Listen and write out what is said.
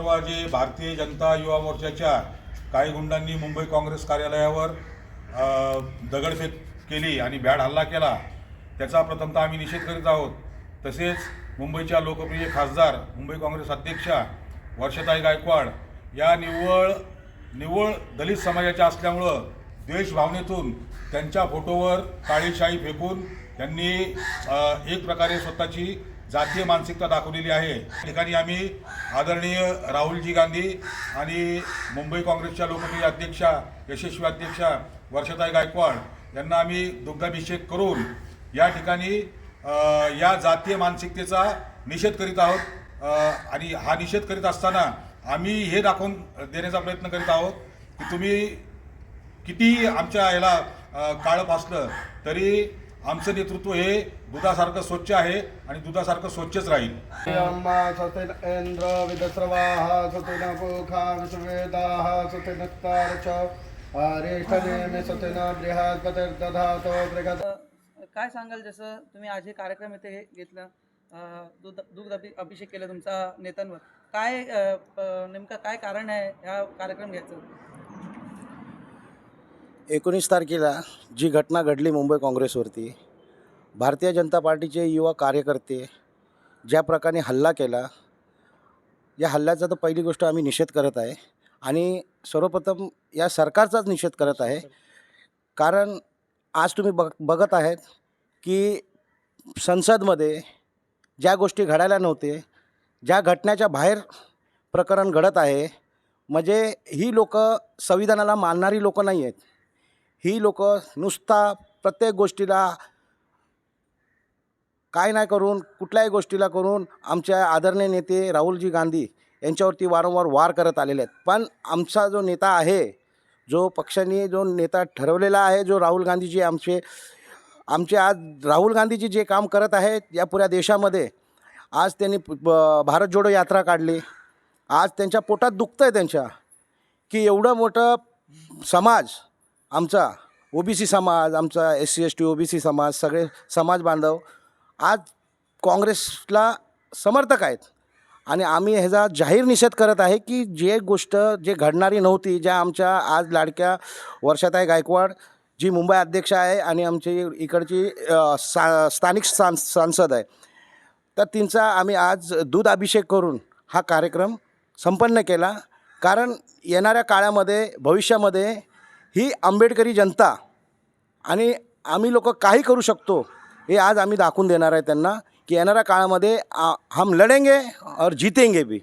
जे भारतीय जनता युवा मोर्चाच्या काही गुंडांनी मुंबई काँग्रेस कार्यालयावर दगडफेक केली आणि भ्याड हल्ला केला त्याचा प्रथमतः आम्ही निषेध करीत आहोत. तसेच मुंबईच्या लोकप्रिय खासदार मुंबई काँग्रेस अध्यक्षा वर्षताई गायकवाड या निव्वळ निव्वळ दलित समाजाच्या असल्यामुळं द्वेष भावनेतून त्यांच्या फोटोवर काळीशाही फेकून त्यांनी एक प्रकारे स्वतःची जातीय मानसिकता दाखवलेली आहे. या ठिकाणी आम्ही आदरणीय राहुलजी गांधी आणि मुंबई काँग्रेसच्या लोकप्रिय अध्यक्षा यशस्वी अध्यक्षा वर्षताई गायकवाड यांना आम्ही दुग्धाभिषेक करून या ठिकाणी या जातीय मानसिकतेचा निषेध करीत आहोत. आणि हा निषेध करीत असताना आम्ही हे दाखवून देण्याचा प्रयत्न करीत आहोत की तुम्ही किती आमच्या याला काळं फासलं तरी आमचं नेतृत्व हे दुधासारखं स्वच्छ आहे आणि दुधासारखं स्वच्छच राहील. काय सांगाल जसं तुम्ही आज हे कार्यक्रम इथे हे घेतला दूध दूध अभि अभिषेक केला तुमचा नेत्यांवर. काय नेमकं काय कारण आहे ह्या कार्यक्रम घ्यायचं? एकोणीस तारखेला जी घटना घडली मुंबई काँग्रेसवरती भारतीय जनता पार्टीचे युवा कार्यकर्ते ज्या प्रकारे हल्ला केला या हल्ल्याचा तर पहिली गोष्ट आम्ही निषेध करत आहे आणि सर्वप्रथम या सरकारचाच निषेध करत आहे. कारण आज तुम्ही बघ बघत आहेत की संसदमध्ये ज्या गोष्टी घडायला नव्हते ज्या घटनेच्या बाहेर प्रकरण घडत आहे म्हणजे ही लोक संविधानाला मानणारी लोकं नाही आहेत ही लोक नुसता प्रत्येक गोष्टीला काय नाही करून कुठल्याही गोष्टीला करून आमच्या आदरणीय नेते राहुलजी गांधी यांच्यावरती वारंवार वार करत आलेले आहेत. पण आमचा जो नेता आहे जो पक्षाने जो नेता ठरवलेला आहे जो राहुल गांधीजी आमचे आमचे आज राहुल गांधीजी जे काम करत आहेत या पुऱ्या देशामध्ये आज त्यांनी भारत जोडो यात्रा काढली. आज त्यांच्या पोटात दुखतं आहे त्यांच्या की एवढं मोठं समाज आमचा ओबीसी समाज आमचा S C S T OBC समाज सगळे समाज बांधव आज काँग्रेसला समर्थक आहेत. आणि आम्ही ह्याचा जाहीर निषेध करत आहे की जे गोष्ट जे घडणारी नव्हती ज्या आमच्या आज लाडक्या वर्षाताई गायकवाड जी मुंबई अध्यक्ष आहे आणि आमची इकडची सा स्थानिक सां सांसद आहे तर तिचा आम्ही आज दूध अभिषेक करून हा कार्यक्रम संपन्न केला. कारण येणाऱ्या काळामध्ये भविष्यामध्ये ही आंबेडकरी जनता आणि आम्ही लोक काही करू शकतो हे आज आम्ही दाखवून देणार आहे त्यांना की येणाऱ्या काळामध्ये आ- हम लढेंगे और जितेंगे बी